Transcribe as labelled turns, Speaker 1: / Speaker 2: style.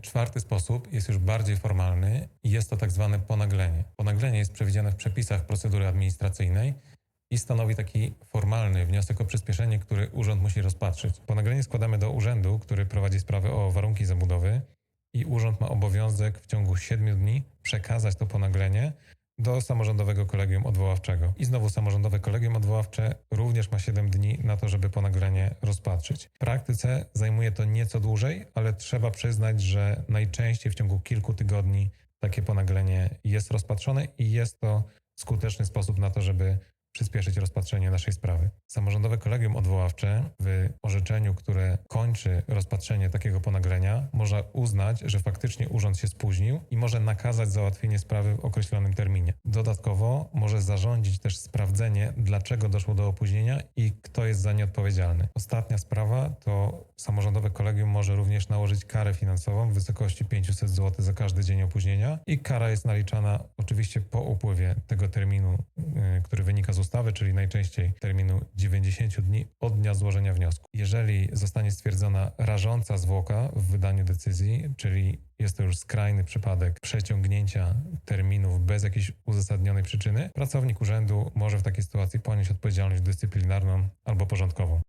Speaker 1: Czwarty sposób jest już bardziej formalny i jest to tak zwane ponaglenie. Ponaglenie jest przewidziane w przepisach procedury administracyjnej i stanowi taki formalny wniosek o przyspieszenie, który urząd musi rozpatrzyć. Ponaglenie składamy do urzędu, który prowadzi sprawę o warunki zabudowy i urząd ma obowiązek w ciągu 7 dni przekazać to ponaglenie do samorządowego kolegium odwoławczego. I znowu samorządowe kolegium odwoławcze również ma 7 dni na to, żeby ponaglenie rozpatrzyć. W praktyce zajmuje to nieco dłużej, ale trzeba przyznać, że najczęściej w ciągu kilku tygodni takie ponaglenie jest rozpatrzone i jest to skuteczny sposób na to, żeby przyspieszyć rozpatrzenie naszej sprawy. Samorządowe kolegium odwoławcze w orzeczeniu, które kończy rozpatrzenie takiego ponaglenia, może uznać, że faktycznie urząd się spóźnił i może nakazać załatwienie sprawy w określonym terminie. Dodatkowo może zarządzić też sprawdzenie, dlaczego doszło do opóźnienia i kto jest za nie odpowiedzialny. Ostatnia sprawa to samorządowe kolegium może również nałożyć karę finansową w wysokości 500 zł za każdy dzień opóźnienia i kara jest naliczana oczywiście po upływie tego terminu, y, który wynika z ustawy, czyli najczęściej terminu 90 dni od dnia złożenia wniosku. Jeżeli zostanie stwierdzona rażąca zwłoka w wydaniu decyzji, czyli jest to już skrajny przypadek przeciągnięcia terminów bez jakiejś uzasadnionej przyczyny, pracownik urzędu może w takiej sytuacji ponieść odpowiedzialność dyscyplinarną albo porządkową.